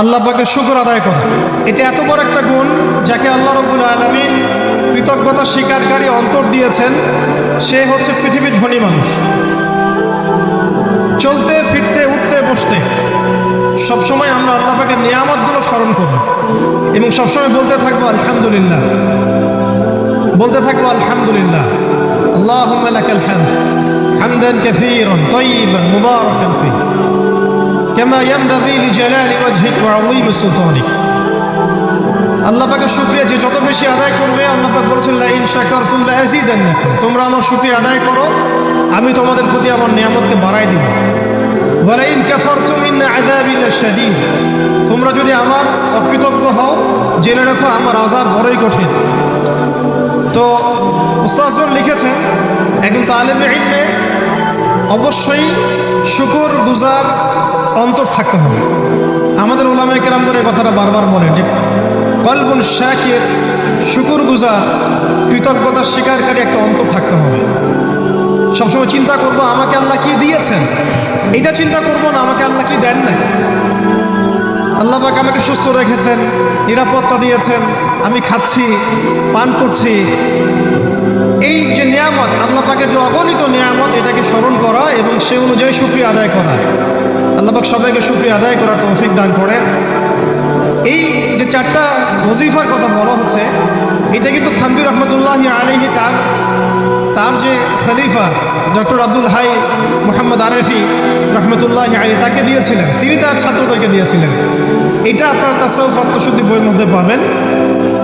আল্লাহ পাকে শুকর আদায় করা এটা এত বড় একটা গুণ যাকে আল্লাহ রবুল আলমিন কৃতজ্ঞতা স্বীকারকারী অন্তর দিয়েছেন, সে হচ্ছে পৃথিবীর ধনী মানুষ। চলতে, ফিরতে, উঠতে, বসতে, সবসময় আমরা আল্লাহ পাকের নিয়ামতগুলো স্মরণ করব এবং সবসময় বলতে থাকব, আলহামদুলিল্লাহ। বলতে থাকব, আলহামদুলিল্লাহ। আল্লাহ হামদান কাসীরান তাইয়িবান মুবারাকান ফি كما ينبغي لجلال وجهك وعظيم سلطانك আল্লাহ পাকের শুকরিয়া যে যত বেশি আদায় করবে আল্লাহ পাক বলেছেন লা ইন শাকারতুম লা আযীদান্নাকুম তোমরা আমার শুকরিয়া আদায় করো আমি তোমাদের প্রতি আমার নিয়ামতকে বাড়াই দিব ওয়ালা ইন কাফারতুম ইন আযাবি লাশাদীদ তোমরা যদি আমার অকৃতজ্ঞ হও জেনে রাখো আমার আযাব বড়ই কঠিন তো উস্তাজগণ লিখেছেন একজন তালেবে ইলমে অবশ্যই শুকর গুজার অন্তর থাকতে হবে। আমাদের ওলামায় কেরাম করে কথাটা বারবার বলেন যে কলবুন শাকের শুকুর গুজার কৃতজ্ঞতা স্বীকারকারী একটা অন্তর থাকতে হবে। সবসময় চিন্তা করব, আমাকে আল্লাহ কি দিয়েছেন? এটা চিন্তা করব না, আমাকে আল্লাহ কি দেন না আল্লাহ পাক আমাকে সুস্থ রেখেছেন, নিরাপত্তা দিয়েছেন, আমি খাচ্ছি, পান করছি। এই যে নিয়ামত, আল্লাহ পাকের যে অগণিত নিয়ামত, এটাকে স্মরণ এবং সে অনুযায়ী সুক্রিয়া আদায় করা। আল্লাহ পাক সবাইকে সুক্রিয়া আদায় করার তৌফিক দান করেন। এই যে চারটা ওজিফার কথা বলা হচ্ছে, এটা কিন্তু থানবির রহমতুল্লাহ আলহি তার তার যে খলিফা ডক্টর আব্দুল হাই মোহাম্মদ আরেফি রহমতুল্লাহ আলী তাকে দিয়েছিলেন। তিনি তার ছাত্রদেরকে দিয়েছিলেন। এটা আপনারা তাসাউফ আত্মশুদ্ধি বইয়ের মধ্যে পাবেন।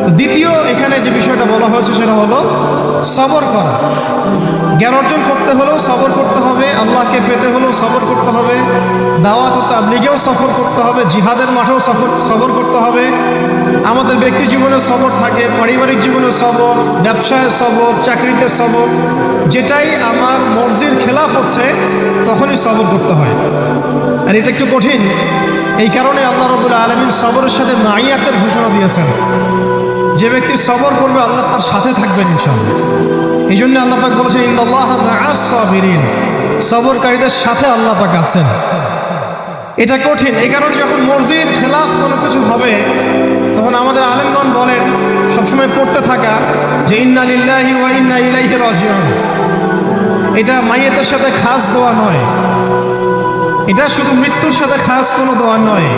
দ্বিতীয় এখানে যে বিষয়টা বলা হয়েছে সেটা হলো সবর করা। জ্ঞান অর্জন করতে হলেও সবর করতে হবে, আল্লাহকে পেতে হলেও সবর করতে হবে, দাওয়াত ও তাবলিগেও সফর করতে হবে, জিহাদের মাঠেও সফর, সবর করতে হবে। আমাদের ব্যক্তি জীবনে সবর থাকে, পারিবারিক জীবনে সবর, ব্যবসায় সবর, চাকরিতে সবর। যেটাই আমার মর্জির খেলাফ হচ্ছে, তখনই সবর করতে হয়। আর এটা একটু কঠিন। এই কারণে আল্লাহ রবুল্লা আলমিন সবরের সাথে নাইয়াতের ঘোষণা দিয়েছেন। যে ব্যক্তি সবর করবে, আল্লাহ তার সাথে থাকবেন ইনশাল্লাহ এই জন্য আল্লাহ পাক বলেছেন ইন্দাল্লাহ সাবিরিন। সবরকারীদের সাথে আল্লাহ পাক আছেন। এটা কঠিন। এই কারণে যখন মসজিদ খেলাফ কোনো কিছু হবে, তখন আমাদের আলেমগণ বলেন, সবসময় পড়তে থাকা যে, ইন্না লিল্লাহি ওয়া ইন্না ইলাইহি রাজিউন। এটা মাইয়েতের সাথে খাস দোয়া নয়। এটা শুধু মৃত্যুর সাথে খাস কোনো দোয়া নয়।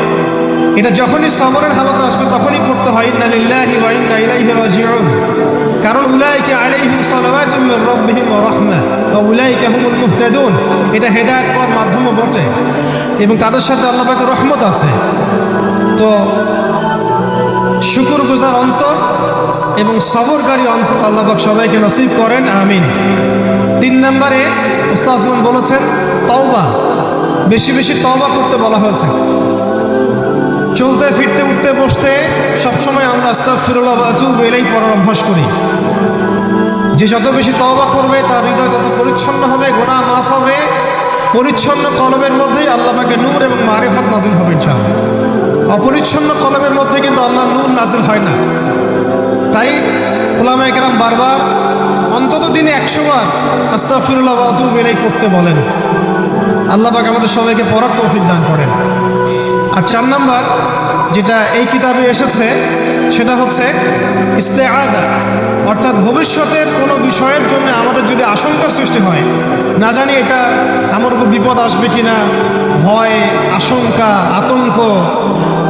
এটা যখনই সবরের হালত আসবে তখনই পড়তে হয়, ইন্না লিল্লাহি ওয়া ইন্না ইলাইহি রাজিউন। কারণ উলাইকা আলাইহিম সালাওয়াতুম মির রাব্বিহিম ওয়া রাহমা ওয়া উলাইকা হুমুল মুহতাদুন। এটা হেদায়েত পাওয়ার মাধ্যমও বটে এবং তাদের সাথে আল্লাহ পাকের রহমত আছে। তো শুকুর গুজার অন্তর এবং সবরকারী অন্তর আল্লাহ পাক সবাইকে নসিব করেন, আমিন। তিন নম্বরে উস্তাজমান বলেছেন, তওবা। বেশি বেশি তওবা করতে বলা হয়েছে। চলতে, ফিরতে, উঠতে, বসতে, সবসময় আমরা আস্তাক ফিরুল্লাহ আজুব এলেই পড়ার অভ্যাস করি। যে যত বেশি তওবা করবে, তার হৃদয় তত পরিচ্ছন্ন হবে গোনা মাফ হবে। পরিচ্ছন্ন কলমের মধ্যেই আল্লাহ পাকে নূর এবং মারিফাত নাজিল হবে, ইনশাআল্লাহ। অপরিচ্ছন্ন কলমের মধ্যে কিন্তু আল্লাহ নূর নাজিল হয় না। তাই ওলামা একরাম বারবার অন্তত দিনে একশো বার আস্তাফিরুল্লাহ আজুব এলেই পড়তে বলেন। আল্লাহ পাক আমাদের সবাইকে পড়ার তৌফিক দান করেন। আর চার নাম্বার যেটা এই কিতাবে এসেছে, সেটা হচ্ছে ইস্তেআদা, অর্থাৎ ভবিষ্যতের কোনো বিষয়ের জন্য আমাদের যদি আশঙ্কার সৃষ্টি হয়, না জানি এটা আমার উপর বিপদ আসবে কি না ভয়, আশঙ্কা, আতঙ্ক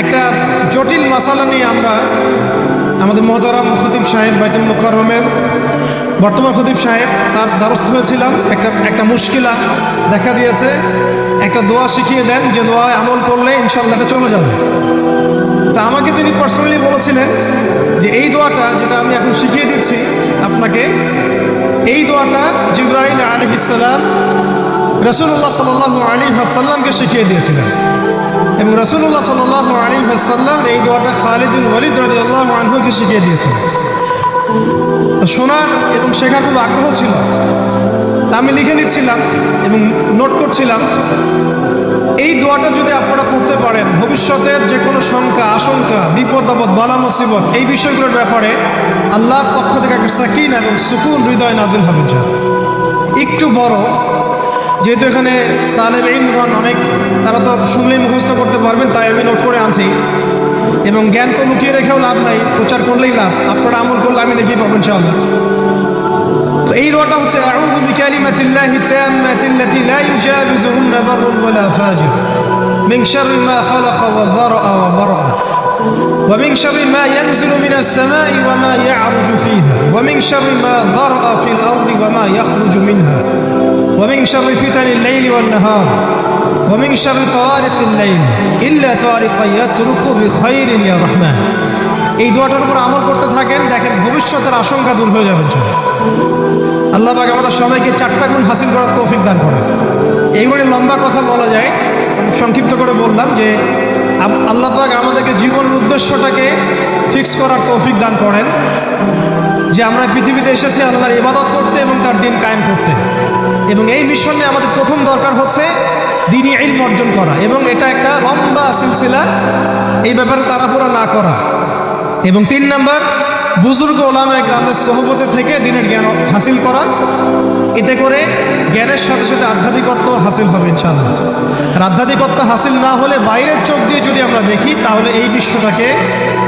একটা জটিল মশালা নিয়ে আমরা আমাদের মহতরাম খতিব সাহেব বাইতুল মুখরমের বর্তমান খতিব সাহেব তার দ্বারস্থ হয়েছিলাম। একটা একটা মুশকিলা দেখা দিয়েছে। একটা দোয়া শিখিয়ে দেন যে দোয়ায় আমল করলে ইনশাল্লাহ এটা চলে যাবে। তা আমাকে তিনি পার্সোনালি বলেছিলেন যে এই দোয়াটা যেটা আমি এখন শিখিয়ে দিচ্ছি আপনাকে, এই দোয়াটা জিব্রাহিল আলহিসাল্লাম রসুল্লাহ সাল আলী হাসাল্লামকে শিখিয়ে দিয়েছিলেন। এবং রসুল্লাহ সাল্লাহ আলী হাসাল্লাম এই দোয়াটা খালিদ বিন ওয়ালিদ রাজি আল্লাহ আনহুকে শিখিয়ে দিয়েছিল তো শোনার এবং শেখার খুব আগ্রহ ছিল। তা আমি লিখে নিচ্ছিলাম এবং নোট করছিলাম। এই দোয়াটা যদি আপনারা পড়তে পারেন, ভবিষ্যতের যে কোনো শঙ্কা, আশঙ্কা, বিপদ, আপদ, বালা, মুসিবত, এই বিষয়গুলোর ব্যাপারে আল্লাহর পক্ষ থেকে একটা সাকিন এবং সুকুন হৃদয় নাজিল হবে। একটু বড় যেহেতু এখানে তালেব ইনগণ অনেক তারা তো শুনলেই মুখস্থ করতে পারবেন তাই আমি নোট করে আনছি এবং জ্ঞান তো লুকিয়ে রেখেও লাভ নাই প্রচার করলেই লাভ আপনারা আমল করলে আমি লিখে পাবেন ইনশাআল্লাহ তো এই রোটা হচ্ছে আউযু বিকালিমাতিল্লাহি তাম্মাতিল্লাতি লা ইউজাবিজুহুন্না বাররুন ওয়ালা ফাজির মিন শাররি মা খালাকা ওয়া যারআ ওয়া বারআ ومن شر ما ينزل من السماء وما يعرج فيها ومن شر ما ذرأ في الأرض وما يخرج منها ومن شر فتن الليل والنهار ومن شر طوارق الليل إلا طارقا يترك بخير يا رحمن এই দোয়াটার উপর আমল করতে থাকেন দেখেন ভবিষ্যতের আশঙ্কা দূর হয়ে যাবে ইনশাআল্লাহ। আল্লাহ পাক আমাদের সবাইকে চারটা গুণ হাসিল করার তৌফিক দান করে এইবারে লম্বা কথা বলা যায় আমি সংক্ষিপ্ত করে বললাম যে আম- আল্লাহ পাক আমাদেরকে জীবনের উদ্দেশ্যটাকে ফিক্স করার তৌফিক দান করেন যে আমরা পৃথিবীতে এসেছি আল্লাহর ইবাদত করতে এবং তার দিন কায়েম করতে এবং এই মিশনে আমাদের প্রথম দরকার হচ্ছে দিনই ইলম অর্জন করা। এবং এটা একটা লম্বা সিলসিলা, এই ব্যাপারে তাড়াহুড়া না করা। এবং তিন নাম্বার, বুজুর্গ ওলামায় গ্রামের সহবতে থেকে দিনের জ্ঞান হাসিল করা। এতে করে জ্ঞানের সাথে সাথে আধ্যাত্মিকত্ব হাসিল হবে ইনশাআল্লাহ। আর আধ্যাত্মিকত্ব হাসিল না হলে বাইরের চোখ দিয়ে যদি আমরা দেখি, তাহলে এই বিশ্বটাকে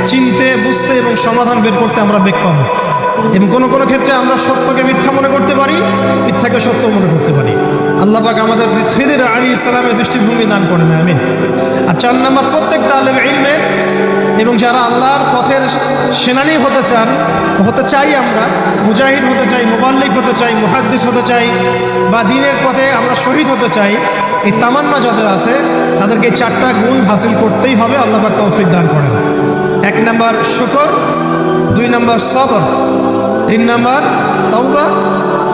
চিনতে, বুঝতে এবং সমাধান বের করতে আমরা বেগ পাবো। এবং কোনো কোনো ক্ষেত্রে আমরা সত্যকে মিথ্যা মনে করতে পারি, মিথ্যাকে সত্য মনে করতে পারি। আল্লাহ পাক আমাদের খিদির আলী ইসলামের দৃষ্টিভঙ্গি দান করেন আমিন। আর চার নম্বর, প্রত্যেক তালেব ইলমের এবং যারা আল্লাহর পথের সেনানি হতে চান, হতে চাই আমরা, মুজাহিদ হতে চাই, মোবাল্লিক হতে চাই, মুহাদ্দিস হতে চাই, বা দিনের পথে আমরা শহীদ হতে চাই, এই তামান্না যাদের আছে, তাদেরকে চারটা গুণ হাসিল করতেই হবে, আল্লাহ পাক তৌফিক দান করেন। এক নাম্বার শুকর, দুই নাম্বার সবর। তিন নাম্বার তওবা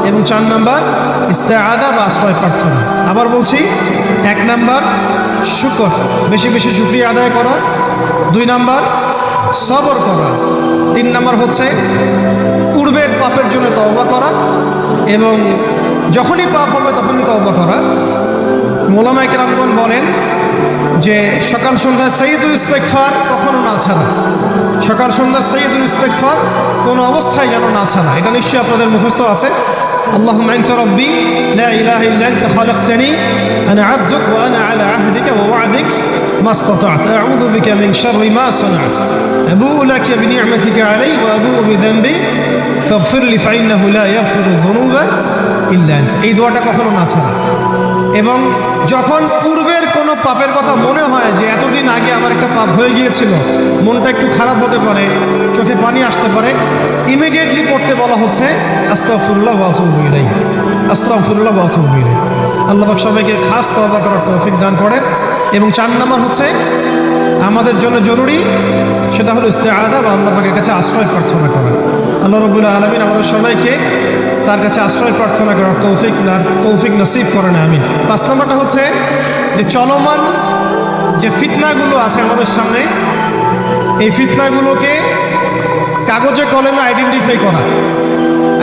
এবং চার নাম্বার ইস্তেআদা বা আশ্রয় প্রার্থনা। আবার বলছি, এক নাম্বার শুকর, বেশি বেশি শুক্রিয়া আদায় করা। দুই নাম্বার সবর করা। তিন নাম্বার হচ্ছে পূর্বের পাপের জন্য তওবা করা এবং যখনই পাপ হবে তখনই তওবা করা। মোলামায় কেরামগণ বলেন যে সকাল সন্ধ্যায় সৈয়দুল ইস্তেকফার কখনো না ছাড়া সকাল সন্ধ্যা সৈয়দুল ইস্তেকফার কোনো অবস্থায় যেন না ছাড়া এটা নিশ্চয়ই আপনাদের মুখস্থ আছে اللهم أنت ربي لا إله إلا أنت خلقتني أنا عبدك وأنا على عهدك ووعدك ما استطعت أعوذ بك من شر ما صنعت أبوء لك بنعمتك علي وأبوء بذنبي فاغفر لي فإنه لا يغفر الذنوب إلا أنت এই দোয়াটা কখনো না ছাড়া এবং যখন পূর্বের কোনো পাপের কথা মনে হয় যে এতদিন আগে আমার একটা পাপ হয়ে গিয়েছিল, মনটা একটু খারাপ হতে পারে, চোখে পানি আসতে পারে ইমিডিয়েটলি পড়তে বলা হচ্ছে আস্তাফুল্লাহ বাতুবিলাই আস্তাফুল্লাহ বাতুবিলাই আল্লাহ পাক সবাইকে খাস তবা করার তৌফিক দান করেন এবং চার নাম্বার হচ্ছে, আমাদের জন্য জরুরি সেটা হলো ইস্তেআজা বা আল্লাহ পাকের কাছে আশ্রয় প্রার্থনা করা। আল্লাহ রবুল্লা আলমিন আমাদের সবাইকে তার কাছে আশ্রয় প্রার্থনা করার তৌফিক তার তৌফিক নসিব করেন আমি পাঁচ নম্বরটা হচ্ছে যে চলমান যে ফিতনাগুলো আছে আমাদের সামনে, এই ফিতনাগুলোকে কাগজে, কলমে আইডেন্টিফাই করা।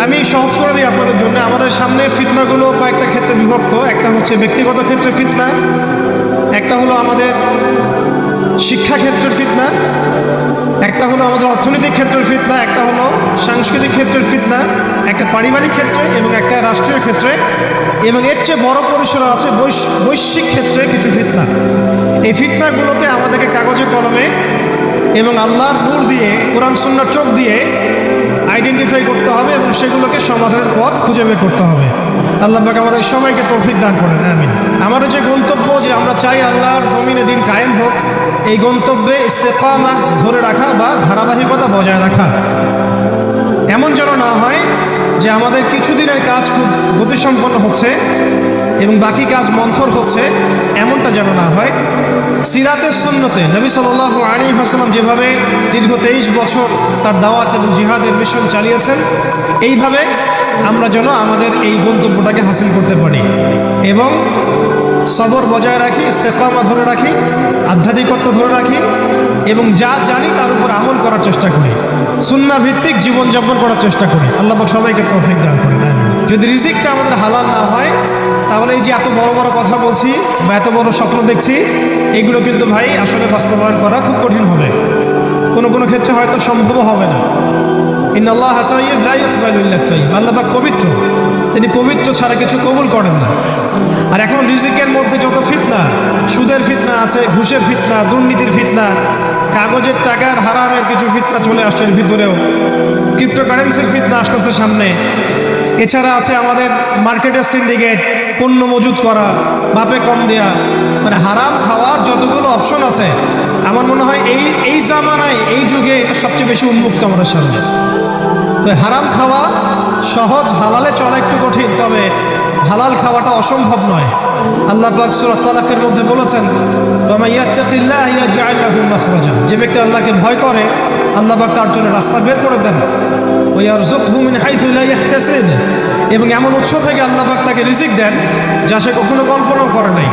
আমি সহজ করে দিই আপনাদের জন্য। আমাদের সামনে ফিতনাগুলো কয়েকটা ক্ষেত্রে বিভক্ত। একটা হচ্ছে ব্যক্তিগত ক্ষেত্রে ফিতনা, একটা হলো আমাদের শিক্ষাক্ষেত্রের ফিতনা একটা হলো আমাদের অর্থনৈতিক ক্ষেত্রের ফিতনা, একটা হলো সাংস্কৃতিক ক্ষেত্রের ফিতনা, একটা পারিবারিক ক্ষেত্রে এবং একটা রাষ্ট্রীয় ক্ষেত্রে। এবং এর চেয়ে বড় পরিসরে আছে বৈশ- বৈশ্বিক ক্ষেত্রে কিছু ফিতনা। এই ফিতনাগুলোকে আমাদেরকে কাগজে, কলমে এবং আল্লাহর নূর দিয়ে, কোরআন, সুন্নার চোখ দিয়ে আইডেন্টিফাই করতে হবে এবং সেগুলোকে সমাধানের পথ খুঁজে বের করতে হবে। আল্লাহ পাক আমাদের সবাইকে তৌফিক দান করেন, আমিন। আমাদের যে গন্তব্য যে আমরা চাই আল্লাহর জমিনে দিন কায়েম হোক, এই গন্তব্যে ইস্তেকামা ধরে রাখা বা ধারাবাহিকতা বজায় রাখা। এমন যেন না হয় যে আমাদের কিছুদিনের কাজ খুব গতিসম্পন্ন হচ্ছে এবং বাকি কাজ মন্থর হচ্ছে, এমনটা যেন না হয়। সিরাতের সুন্নতে নবী সাল্লাহ আলী হাসলাম যেভাবে দীর্ঘ তেইশ বছর তার দাওয়াত এবং জিহাদের মিশন চালিয়েছেন, এইভাবে আমরা যেন আমাদের এই গন্তব্যটাকে হাসিল করতে পারি। এবং সবর বজায় রাখি, ইস্তেকামা ধরে রাখি, আধ্যাত্মিকত্ব ধরে রাখি, এবং যা জানি তার উপর আমল করার চেষ্টা করি। সুন্না ভিত্তিক জীবনযাপন করার চেষ্টা করি। আল্লাহ সবাইকে তৌফিক দান করে যদি রিজিকটা আমাদের হালাল না হয়, তাহলে এই যে এত বড় বড় কথা বলছি বা এত বড় স্বপ্ন দেখছি, এগুলো কিন্তু ভাই আসলে বাস্তবায়ন করা খুব কঠিন হবে। কোনো কোনো ক্ষেত্রে হয়তো সম্ভব হবে না। ইন আল্লাহ আল্লাহ পাক পবিত্র। তিনি পবিত্র ছাড়া কিছু কবুল করেন না। আর এখন রিজিকের মধ্যে যত ফিতনা, সুদের ফিতনা আছে, ঘুষের ফিতনা, দুর্নীতির ফিতনা, কাগজের টাকার হারামের কিছু ফিতনা চলে আসছে ভিতরেও। ক্রিপ্টোকারেন্সির ফিতনা আসতেছে সামনে। এছাড়া আছে আমাদের মার্কেটের সিন্ডিকেট পণ্য মজুত করা, বাপে কম দেয়া। মানে হারাম খাওয়ার যতগুলো অপশন আছে, আমার মনে হয় এই এই জামানায়, এই যুগে এটা সবচেয়ে বেশি উন্মুক্ত আমাদের সামনে। তো হারাম খাওয়া সহজ, হালালে চলা একটু কঠিন, তবে হালাল খাওয়াটা অসম্ভব নয়। আল্লাহ পাক সূরা তালাকের মধ্যে বলেছেন যে ব্যক্তি আল্লাহকে ভয় করে, আল্লাহ পাক তার জন্য রাস্তা বের করে দেন। ওই ইয়ারযুকহু মিন হাইথু লা ইয়াহতাসিব। এবং এমন উৎস থেকে আল্লাহ পাক তাকে রিজিক দেন যা সে কখনো কল্পনাও করে নাই।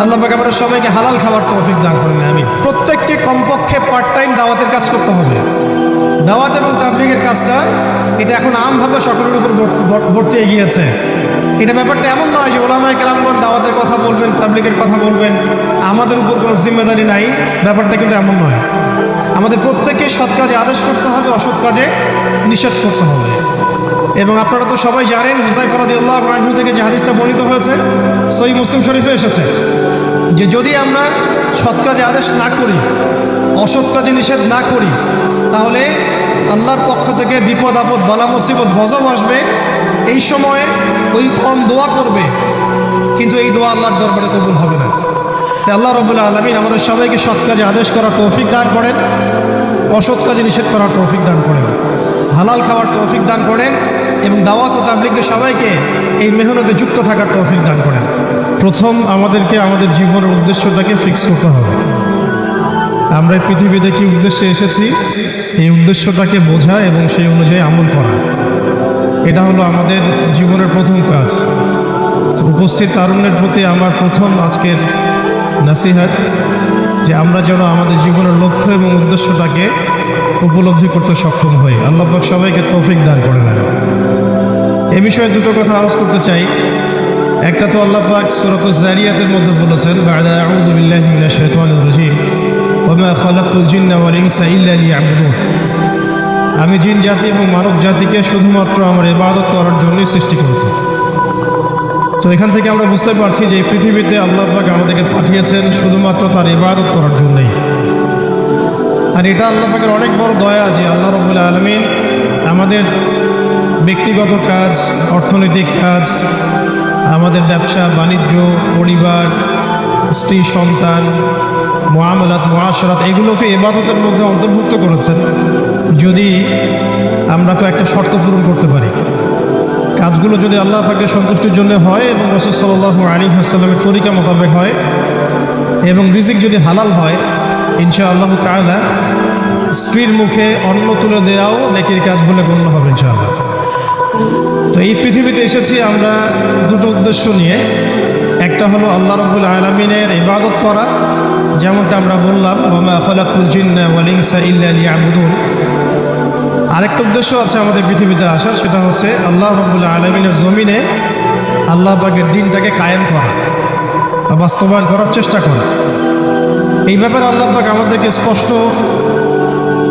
আল্লাহ পাক আমাদের সবাইকে হালাল খাবার তৌফিক দান করেন আমি প্রত্যেককে কমপক্ষে পার্ট টাইম দাওয়াতের কাজ করতে হবে। দাওয়াত এবং তাবলিগের কাজটা, এটা এখন আমভাবে সকলের উপর ভর্তি বর- বর্তিয়ে গিয়েছে। এটা ব্যাপারটা এমন নয় যে ওলামায় কেরামগণ দাওয়াতের কথা বলবেন, তাবলিগের কথা বলবেন, আমাদের উপর কোনো জিম্মেদারি নাই, ব্যাপারটা কিন্তু এমন নয়। আমাদের প্রত্যেককে সৎ কাজে আদেশ করতে হবে, অসৎ কাজে নিষেধ করতে হবে। এবং আপনারা তো সবাই জানেন হুসাইফ রাদি আল্লাহ আনহু থেকে যে হাদিসটা বর্ণিত হয়েছে সই মুসলিম শরীফে এসেছে যে যদি আমরা সৎ কাজে আদেশ না করি, অসৎ কাজে নিষেধ না করি, তাহলে আল্লাহর পক্ষ থেকে বিপদ, আপদ, বালা, মুসিবত, গজব আসবে। এই সময়ে ওই কম দোয়া করবে, কিন্তু এই দোয়া আল্লাহর দরবারে কবুল হবে না। তাই আল্লাহ রবুল্লা আলমিন আমাদের সবাইকে সৎ কাজে আদেশ করার তৌফিক দান করেন, অসৎ কাজে নিষেধ করার তৌফিক দান করেন। হালাল খাওয়ার তৌফিক দান করেন এবং দাওয়াত ও তাবলিগকে সবাইকে এই মেহনতে যুক্ত থাকার তৌফিক দান করেন। প্রথম আমাদেরকে আমাদের জীবনের উদ্দেশ্যটাকে ফিক্স করতে হবে। আমরা পৃথিবীতে কি উদ্দেশ্যে এসেছি? এই উদ্দেশ্যটাকে বোঝা এবং সেই অনুযায়ী আমল করা। এটা হলো আমাদের জীবনের প্রথম কাজ। উপস্থিত তারুণ্যের প্রতি আমার প্রথম আজকের নাসিহাত যে আমরা যেন আমাদের জীবনের লক্ষ্য এবং উদ্দেশ্যটাকে উপলব্ধি করতে সক্ষম হই। আল্লাহ পাক সবাইকে তৌফিক দান করে দেন। এ বিষয়ে দুটো কথা আলোচ করতে চাই। একটা তো আল্লাহ পাক সূরাত জারিয়াতের মধ্যে বলেছেন আমি জিন জাতি এবং মানব জাতিকে শুধুমাত্র আমার ইবাদত করার জন্যই সৃষ্টি করেছি। তো এখান থেকে আমরা বুঝতে পারছি যে পৃথিবীতে আল্লাহ পাক আমাদেরকে পাঠিয়েছেন শুধুমাত্র তার ইবাদত করার জন্যই। আর এটা আল্লাহ পাকের অনেক বড় দয়া যে আল্লাহ রবুল্লা আলমিন আমাদের ব্যক্তিগত কাজ, অর্থনৈতিক কাজ, আমাদের ব্যবসা, বাণিজ্য, পরিবার, স্ত্রী, সন্তান মোয়ামলাত মহাসরাত এগুলোকে এবাদতের মধ্যে অন্তর্ভুক্ত করেছেন। যদি আমরা কয়েকটা শর্ত পূরণ করতে পারি। কাজগুলো যদি আল্লাহ পাকে সন্তুষ্টির জন্য হয় এবং রসুল সাল্লাহ আলী আসসালামের তরিকা মোতাবেক হয় এবং রিজিক যদি হালাল হয় ইনশা আল্লাহ তাআলা স্ত্রীর মুখে অন্ন তুলে দেওয়াও নেকির কাজ বলে গণ্য হবে ইনশাআল্লাহ। তো এই পৃথিবীতে এসেছি আমরা দুটো উদ্দেশ্য নিয়ে। একটা হলো আল্লাহ রব্বুল আলমিনের ইবাদত করা, যেমনটা আমরা বললাম মামা খলাকুল জিন্না ওয়াল ইনসা ইল্লা লিয়াবুদুন। আরেকটা উদ্দেশ্য আছে আমাদের পৃথিবীতে আসার, সেটা হচ্ছে আল্লাহ রব্বুল আলমিনের জমিনে আল্লাহ পাকের দিনটাকে কায়েম করা বাস্তবায়ন করার চেষ্টা করা। এই ব্যাপারে আল্লাহ পাক আমাদেরকে স্পষ্ট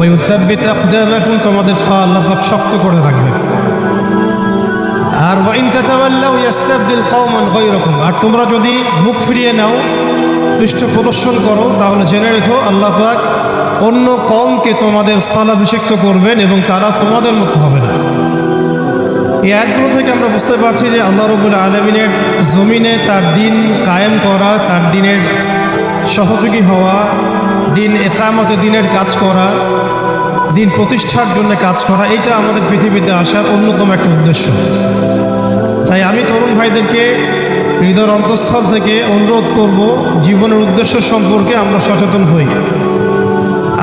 ওই উসাব্বিত আকদামাকুম তোমাদের পা আল্লাহ পাক শক্ত করে রাখবে। আর ওয়াইন তাতাওয়াল্লাউ ইয়াস্তাবদিল কওমান গায়রাকুম। আর তোমরা যদি মুখ ফিরিয়ে নাও, পৃষ্ঠ প্রদর্শন করো, তাহলে জেনে রেখো, আল্লাহ পাক অন্য কমকে তোমাদের স্থলাভিষিক্ত করবেন এবং তারা তোমাদের মতো হবে না। এই আয়াতগুলো থেকে আমরা বুঝতে পারছি যে আল্লাহ রবুল আলমিনের জমিনে তার দিন কায়েম করা, তার দিনের সহযোগী হওয়া, দিন একামতে দিনের কাজ করা দিন প্রতিষ্ঠার জন্য কাজ করা এটা আমাদের পৃথিবীতে আসার অন্যতম একটা উদ্দেশ্য। তাই আমি তরুণ ভাইদেরকে হৃদয়ের অন্তঃস্থল থেকে অনুরোধ করব, জীবনের উদ্দেশ্য সম্পর্কে আমরা সচেতন হই।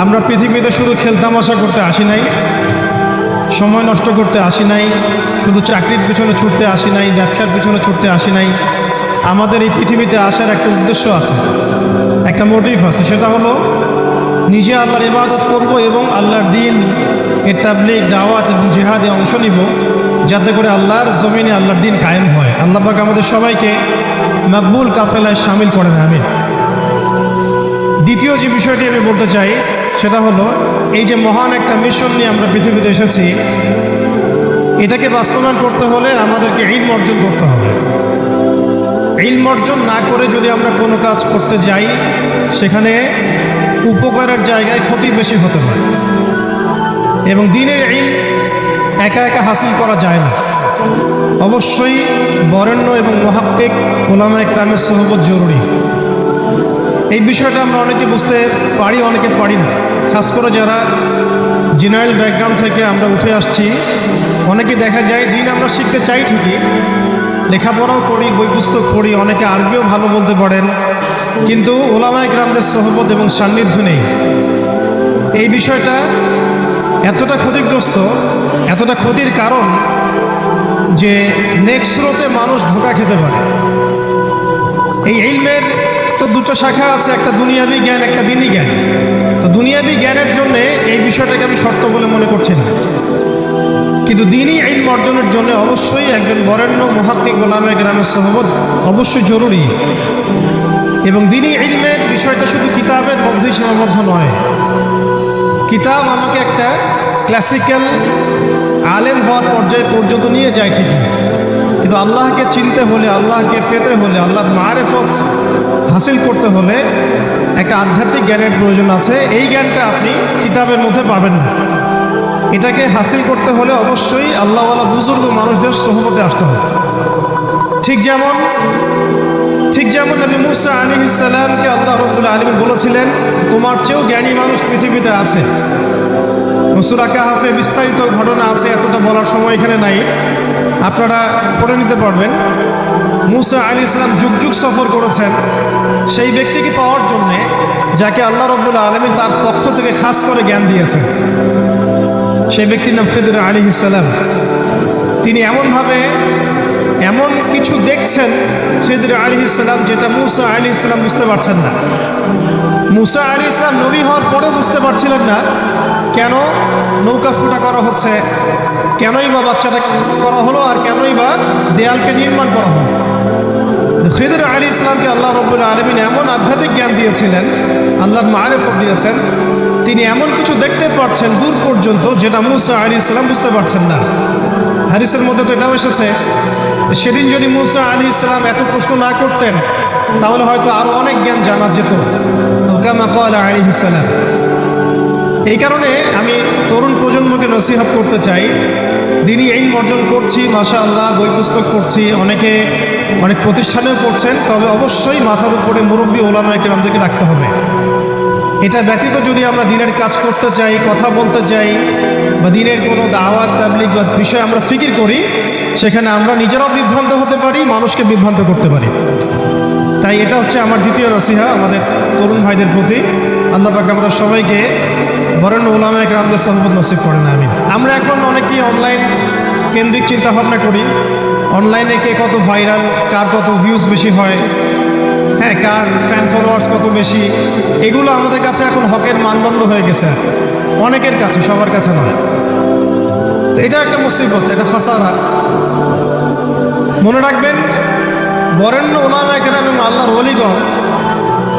আমরা পৃথিবীতে শুধু খেলতামাশা করতে আসি নাই, সময় নষ্ট করতে আসি নাই, শুধু চাকরির পিছনে ছুটতে আসি নাই, ব্যবসার পিছনে ছুটতে আসি নাই। আমাদের এই পৃথিবীতে আসার একটা উদ্দেশ্য আছে, একটা মোটিভ আছে, সেটা হলো নিজে আল্লাহর ইবাদত করব এবং আল্লাহর দিন এর তাবলিগ, দাওয়াত এবং জেহাদে অংশ নিব, যাতে করে আল্লাহর জমিনে আল্লাহর দিন কায়েম হয়। আল্লাহ পাক আমাদের সবাইকে মকবুল কাফেলায় সামিল করেন আমি দ্বিতীয় যে বিষয়টি আমি বলতে চাই, সেটা হলো, এই যে মহান একটা মিশন নিয়ে আমরা পৃথিবীতে এসেছি, এটাকে বাস্তবায়ন করতে হলে আমাদেরকে ইলম অর্জন করতে হবে। ইলম অর্জন না করে যদি আমরা কোনো কাজ করতে যাই, সেখানে উপকারের জায়গায় ক্ষতি বেশি হতে পারে। এবং দিনের ইল একা একা হাসিল করা যায় না। অবশ্যই বরেণ্য এবং মহাত্মিক ওলামা একরামের সহবত জরুরি। এই বিষয়টা আমরা অনেকে বুঝতে পারি, অনেকে পারি না। খাস করে যারা জেনারেল ব্যাকগ্রাউন্ড থেকে আমরা উঠে আসছি, অনেকে দেখা যায় দিন আমরা শিখতে চাই ঠিকই, লেখাপড়াও করি, বই পুস্তক পড়ি, অনেকে আরবিও ভালো বলতে পারেন কিন্তু ওলামায় গ্রামদের সহবত এবং সান্নিধ্য নেই। এই বিষয়টা এতটা ক্ষতিগ্রস্ত, এতটা ক্ষতির কারণ যে নেক্সট মানুষ ধোকা খেতে পারে। এই ইলমের তো দুটো শাখা আছে, একটা দুনিয়াবি জ্ঞান, একটা দিনই জ্ঞান। তো দুনিয়াবি জ্ঞানের জন্য এই বিষয়টাকে আমি শর্ত বলে মনে করছি না। কিন্তু দিনই ইলম অর্জনের জন্য অবশ্যই একজন বরেণ্য, মহাত্মিক গোলামে গ্রামের সহবত অবশ্যই জরুরি। এবং দিনই ইলমের বিষয়টা শুধু কিতাবের মধ্যেই সীমাবদ্ধ নয়। কিতাব আমাকে একটা ক্লাসিক্যাল আলেম হওয়ার পর্যায়ে পর্যন্ত নিয়ে যায় ঠিকই। কিন্তু আল্লাহকে চিনতে হলে, আল্লাহকে পেতে হলে, আল্লাহর মারেফত হাসিল করতে হলে একটা আধ্যাত্মিক জ্ঞানের প্রয়োজন আছে। এই জ্ঞানটা আপনি কিতাবের মধ্যে পাবেন না। এটাকে হাসিল করতে হলে অবশ্যই আল্লাহওয়ালা বুজুর্গ মানুষদের সহমতে আসতে হবে। ঠিক যেমন ঠিক যেমন নবী মুসা আলী ইসাল্লামকে আল্লাহ রব্বুল আলমী বলেছিলেন, তোমার চেয়েও জ্ঞানী মানুষ পৃথিবীতে আছে। মসুরা কাহাফে বিস্তারিত ঘটনা আছে, এতটা বলার সময় এখানে নাই। আপনারা পড়ে নিতে পারবেন। মুসা আলী ইসলাম যুগ যুগ সফর করেছেন। সেই ব্যক্তিকে পাওয়ার জন্যে যাকে আল্লাহ রব্বুল আলমী তার পক্ষ থেকে খাস করে জ্ঞান দিয়েছেন। সেই ব্যক্তির নাম ফেদুর আলী ইসাল্লাম তিনি এমনভাবে এমন কিছু দেখছেন ফেদুর আলী ইসলাম যেটা মুসা আলী ইসলাম বুঝতে পারছেন না। মুসা আলী ইসলাম নবী হওয়ার পরেও বুঝতে পারছিলেন না কেন নৌকা ফুটা করা হচ্ছে, কেনই বা বাচ্চাটা করা হলো আর কেনই বা দেয়ালকে নির্মাণ করা হলো। খিদর আলী ইসলামকে আল্লাহ রব্বুল আলমিন এমন আধ্যাত্মিক জ্ঞান দিয়েছিলেন আল্লাহর মারেফত দিয়েছেন, তিনি এমন কিছু দেখতে পাচ্ছেন দূর পর্যন্ত যেটা মুসা আলী ইসলাম বুঝতে পারছেন না। হারিসের মধ্যে তো এটাও এসেছে সেদিন যদি মুসা আলী ইসলাম এত প্রশ্ন না করতেন, তাহলে হয়তো আরও অনেক জ্ঞান জানা যেত। আলী ইসলাম এই কারণে আমি তরুণ প্রজন্মকে নসিহাত করতে চাই। দিনই এই অর্জন করছি মাসা আল্লাহ বই পুস্তক পড়ছি, অনেকে অনেক প্রতিষ্ঠানেও পড়ছেন, তবে অবশ্যই মাথার উপরে মুরব্বী ওলামায়কে আমাদেরকে রাখতে হবে। এটা ব্যতীত যদি আমরা দিনের কাজ করতে চাই, কথা বলতে চাই, বা দিনের কোনো দাওয়াত তাবলিক বা বিষয়ে আমরা ফিকির করি সেখানে আমরা নিজেরাও বিভ্রান্ত হতে পারি, মানুষকে বিভ্রান্ত করতে পারি। তাই এটা হচ্ছে আমার দ্বিতীয় নসিহা আমাদের তরুণ ভাইদের প্রতি। আল্লাহ পাক আমরা সবাইকে বরেণ্য ওলামা একরামদের সহমত নসিব করেন আমি আমরা এখন অনেকেই অনলাইন কেন্দ্রিক চিন্তা ভাবনা করি অনলাইনে কে কত ভাইরাল কার কত ভিউজ বেশি হয় হ্যাঁ কার ফ্যান ফলোয়ার্স কত বেশি, এগুলো আমাদের কাছে এখন হকের মানদণ্ড হয়ে গেছে। অনেকের কাছে, সবার কাছে নয়। এটা একটা মুসিবত, এটা খাসারা। মনে রাখবেন, বরেণ্য ওলামা একরাম এবং আল্লাহর অলিগণ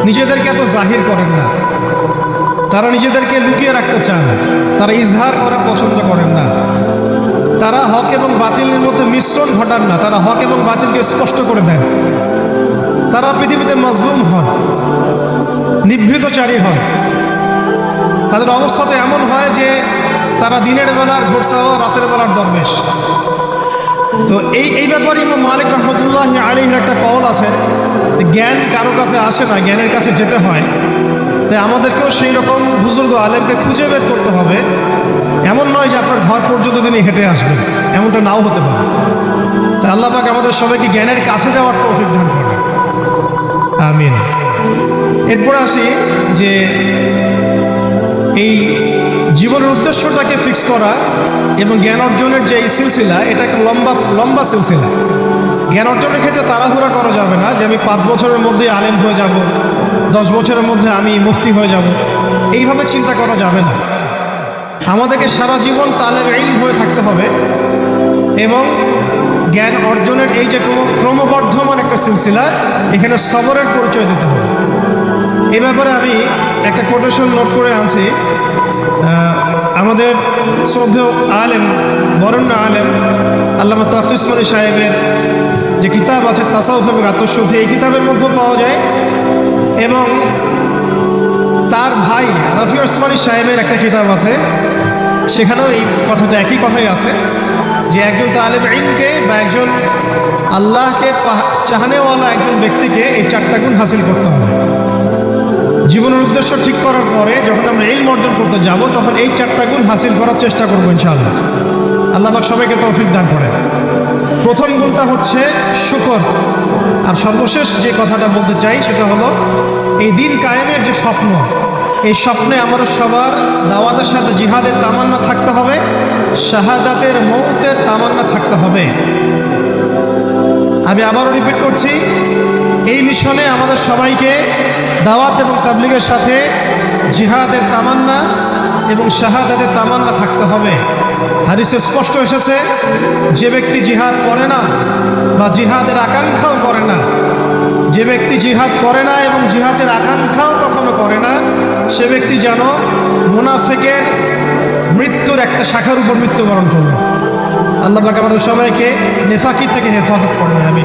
নিজেদেরকে এত জাহির করেন না। তারা নিজেদেরকে লুকিয়ে রাখতে চান, তারা ইজহার করা পছন্দ করেন না। তারা হক এবং বাতিলের মধ্যে মিশ্রণ ঘটান না, তারা হক এবং বাতিলকে স্পষ্ট করে দেন। তারা পৃথিবীতে মজলুম হন, নিভৃতচারী হন। তাদের অবস্থা তো এমন হয় যে তারা দিনের বেলার ঘোরসা রাতের বেলার দরবেশ। তো এই এই ব্যাপারে ইমাম মালিক রহমতুল্লাহ আলীর একটা কল আছে। জ্ঞান কারও কাছে আসে না, জ্ঞানের কাছে যেতে হয়। তাই আমাদেরকেও সেই রকম বুজুর্গ আলেমকে খুঁজে বের করতে হবে। এমন নয় যে আপনার ঘর পর্যন্ত তিনি হেঁটে আসবেন, এমনটা নাও হতে পারে। তাই আল্লাহ পাক আমাদের সবাইকে জ্ঞানের কাছে যাওয়ার তৌফিক দান করে আমিন। এরপর আসি যে এই জীবনের উদ্দেশ্যটাকে ফিক্স করা এবং জ্ঞান অর্জনের যে এই সিলসিলা, এটা একটা লম্বা লম্বা সিলসিলা। জ্ঞান অর্জনের ক্ষেত্রে তাড়াহুড়া করা যাবে না যে আমি পাঁচ বছরের মধ্যে আলেম হয়ে যাব, দশ বছরের মধ্যে আমি মুফতি হয়ে যাব। এইভাবে চিন্তা করা যাবে না। আমাদেরকে সারা জীবন তালেব ইলম হয়ে থাকতে হবে এবং জ্ঞান অর্জনের এই যে ক্রম- ক্রমবর্ধমান একটা সিলসিলা, এখানে সবরের পরিচয় দিতে হবে। এ ব্যাপারে আমি একটা কোটেশন নোট করে আনছি। আমাদের শ্রদ্ধেয় আলেম, বরণ্য আলেম, আল্লামা তাফিসমানি সাহেবের যে কিতাব আছে, তাসাউফ এবং আত্মশুদ্ধি, এই কিতাবের মধ্যে পাওয়া যায়। এবং তার ভাই রফি ওসমানী সাহেবের একটা কিতাব আছে, সেখানেও এই কথাটা একই কথাই আছে, যে একজন তালেব ইলমকে বা একজন আল্লাহকে চাহানেওয়ালা একজন ব্যক্তিকে এই চারটা গুণ হাসিল করতে হবে। জীবনের উদ্দেশ্য ঠিক করার পরে যখন আমরা এই অর্জন করতে যাব, তখন এই চারটা গুণ হাসিল করার চেষ্টা করব ইনশাআল্লাহ। আল্লাহ পাক সবাইকে তৌফিক দান করে প্রথম গুণটা হচ্ছে শুকর। আর সর্বশেষ যে কথাটা বলতে চাই, সেটা হলো এই দিন কায়েমের যে স্বপ্ন, এই স্বপ্নে আমাদের সবার দাওয়াতের সাথে জিহাদের তামান্না থাকতে হবে, শাহাদাতের মৌতের তামান্না থাকতে হবে। আমি আবারও রিপিট করছি এই মিশনে আমাদের সবাইকে দাওয়াত এবং তাবলিগের সাথে জিহাদের তামান্না এবং শাহাদাতের তামান্না থাকতে হবে। হারিসে স্পষ্ট এসেছে, যে ব্যক্তি জিহাদ করে না বা জিহাদের আকাঙ্ক্ষাও করে না, যে ব্যক্তি জিহাদ করে না এবং জিহাদের আকাঙ্ক্ষাও কখনো করে না, সে ব্যক্তি যেন মুনাফেকের মৃত্যুর একটা শাখার উপর মৃত্যুবরণ করল আল্লাহ আমাদের সবাইকে নেফাকি থেকে হেফাজত করেন আমি